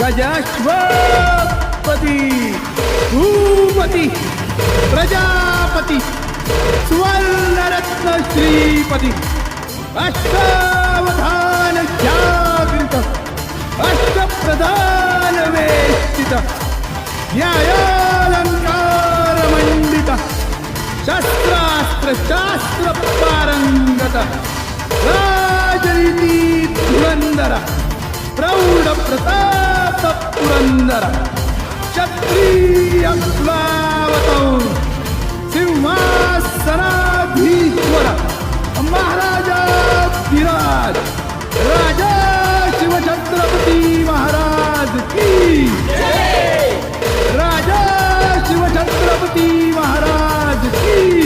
गजश्वपती, भूपती, प्रजापती, सुवर्णरत्न श्रीपती, अष्टावधान जागृत, अष्टप्रधान वेष्टित, न्यायालंकार मंडित शस्त्रास्त्र शास्त्र पारंगत, राजनीती धुरंदर प्रौढ प्रताप पुरंदर क्षत्रिय सिंहासनाधीश्वर। महाराजा विराज राजा शिवछत्रपती महाराज की। राजा शिवछत्रपती महाराज की।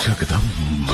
జగదంబ